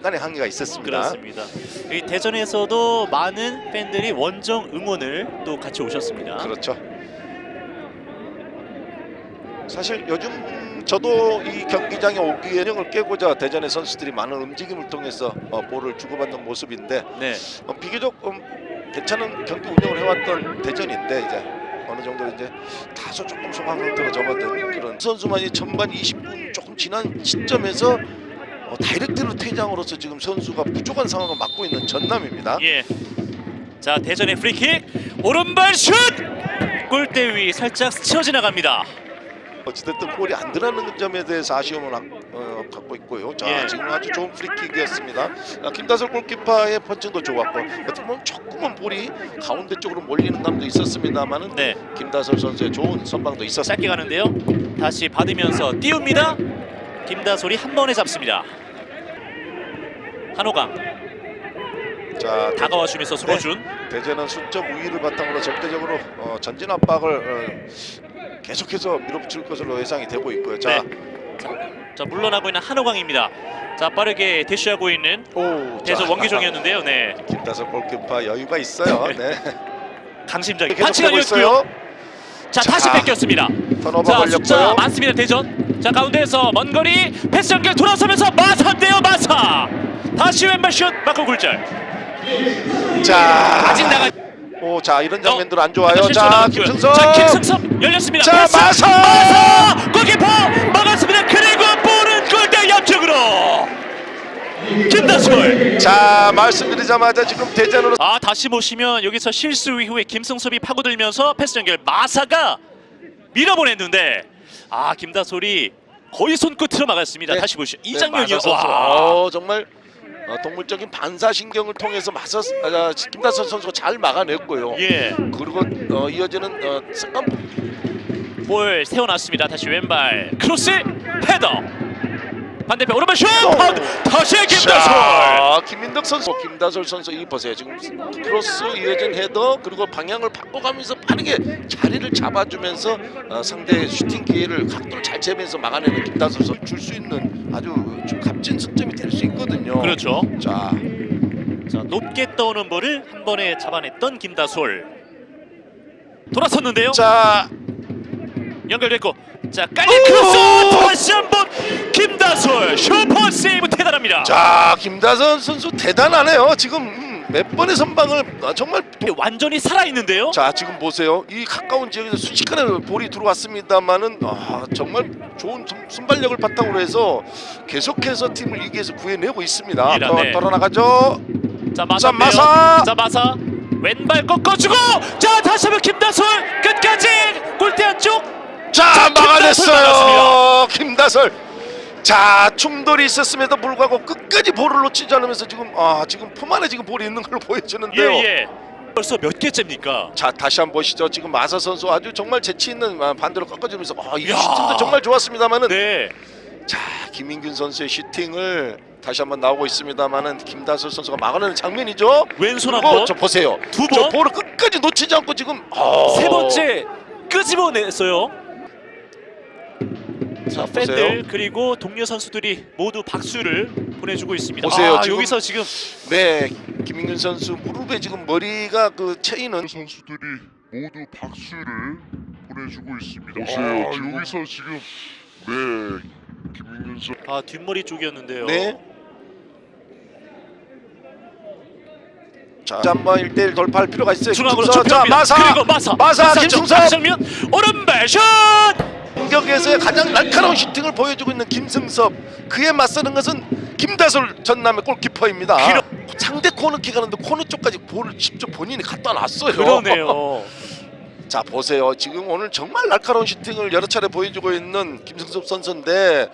약간의 항의가 있었습니다. 그렇습니다. 이 대전에서도 많은 팬들이 원정 응원을 또 같이 오셨습니다. 그렇죠. 사실 요즘 저도 이 경기장에 오기에 을 깨고자 대전의 선수들이 많은 움직임을 통해서 어, 볼을 주고받는 모습인데 네, 어, 비교적 음, 괜찮은 경기 운영을 해왔던 대전인데 이제 어느 정도 이제 다소 조금 소강 상태로 접어든 그런 선수만이 전반 20분 조금 지난 시점에서 어, 다이렉트로 퇴장으로서 지금 선수가 부족한 상황을 맞고 있는 전남입니다. 예. 자 대전의 프리킥 오른발 슛 골대 위 살짝 스쳐 지나갑니다. 어찌됐든 골이 안 들어가는 점에 대해서 아쉬움을 한- 어, 갖고 있고요. 자 예. 지금 아주 좋은 프리킥이었습니다. 아, 김다솔 골키퍼의 펀칭도 좋았고 어떻게 보면 조금은 볼이 가운데 쪽으로 몰리는 감도 있었습니다만은 네, 김다솔 선수의 좋은 선방도 있었습니다. 짧게 가는데요. 다시 받으면서 띄웁니다. 김다솔이 한 번에 잡습니다. 한호강 자 다가와 주면서 손호준. 대전은 수적 우위를 바탕으로 절대적으로 어, 전진 압박을 어, 계속해서 밀어붙일 것으로 예상이 되고 있고요. 자, 자 물러나고 있는 한호강입니다. 자 빠르게 대쉬하고 있는 오, 대전 자, 원기종이었는데요. 네, 김다솔 골키퍼 여유가 있어요. 네, 강심장이 계속 반칙 되고 아니었고요. 있어요. 자 다시 자, 뺏겼습니다. 턴오버 자 숫자 걸렸고요. 많습니다 대전. 자 가운데에서 먼 거리 패스 연결 돌아서면서 마사인데요 마사. 다시 왼발 슛 맞고 굴절. 자, 아직 나가. 오, 자 이런 장면들 어, 안 좋아요. 실수 자, 나갔고요. 김승섭. 자 김승섭 열렸습니다. 자, 패스. 마사! 마사 골키퍼 막았습니다. 그리고 볼은 골대 옆쪽으로. 김다솔. 자, 말씀드리자마자 지금 대전으로 아 다시 보시면 여기서 실수 이후에 김승섭이 파고들면서 패스 연결 마사가 밀어보냈는데 아 김다솔이 거의 손끝으로 막았습니다. 네. 다시 보시죠. 이 네, 장면이요. 마사 선수. 와. 어, 정말 어, 동물적인 반사신경을 통해서 마사 아, 김다솔 선수가 잘 막아냈고요. 예. 그리고 어, 이어지는 어, 볼 세워놨습니다. 다시 왼발 크로스 헤더 반대편 오른발 슛 오. 파운드 다시 김다솔 자, 김민덕 선수, 김다솔 선수 이 보세요. 지금 크로스 이어진 헤더 그리고 방향을 바꿔가면서 빠르게 자리를 잡아주면서 어, 상대의 슈팅 기회를 각도를 잘 재면서 막아내는 김다솔 선수 줄수 있는 아주 좀 값진 승점이 될 수 있거든요. 그렇죠. 자, 자 높게 떠오는 볼을 한 번에 잡아냈던 김다솔 돌아섰는데요. 자, 연결됐고 자 깔린 크로스 다시 한번 김다솔 슈퍼 세이브 대단합니다. 자, 김다솔 선수 대단하네요. 지금 음, 몇 번의 선방을 아, 정말 도- 완전히 살아 있는데요. 자 지금 보세요. 이 가까운 지역에서 순식간에 볼이 들어왔습니다만은 아, 정말 좋은 순- 순발력을 바탕으로 해서 계속해서 팀을 위기에서 구해내고 있습니다. 더, 네. 돌아나가죠. 자자 마사 마사! 자 마사. 왼발 꺾어주고! 자 다시 한번 김다솔! 끝까지! 골대 안쪽! 자 자, 막아냈어요. 김다솔 자 충돌이 있었음에도 불구하고 끝까지 볼을 놓치지 않으면서 지금 아 지금 품 안에 지금 볼이 있는 걸 보여주는데요 예예 벌써 몇 개째입니까? 자 다시 한번 보시죠 지금 마사 선수 아주 정말 재치 있는 아, 반대로 꺾어주면서 아이 야. 슈팅도 정말 좋았습니다만은 네. 자 김민균 선수의 슈팅을 다시 한번 나오고 있습니다만은 김다솔 선수가 막아내는 장면이죠. 왼손 그리고 한번 저 보세요. 두 저 번? 볼을 끝까지 놓치지 않고 지금 어... 세 번째 끄집어냈어요. 자, 자, 팬들 보세요. 그리고 동료 선수들이 모두 박수를 보내주고 있습니다. 보세요, 아, 지금- 여기서 지금 네 김민균 선수 무릎에 지금 머리가 그 채이는 선수들이 모두 박수를 보내주고 있습니다. 보세요, 아, 지금. 여기서 지금 네 김민균 선 아 뒷머리 쪽이었는데요. 네. 자 한번 1대1 돌파할 필요가 있어요. 중앙으로. 자 좁힙니다. 마사 그리고 마사 마사 김승섭 장면 오른발 슛 공격에서의 가장 날카로운 슈팅을 보여주고 있는 김승섭 그에 맞서는 것은 김다솔 전남의 골키퍼입니다. 그러- 상대 코너킥 하는데 코너 쪽까지 볼을 직접 본인이 갖다 놨어요. 그러네요. 자 보세요. 지금 오늘 정말 날카로운 슈팅을 여러 차례 보여주고 있는 김승섭 선수인데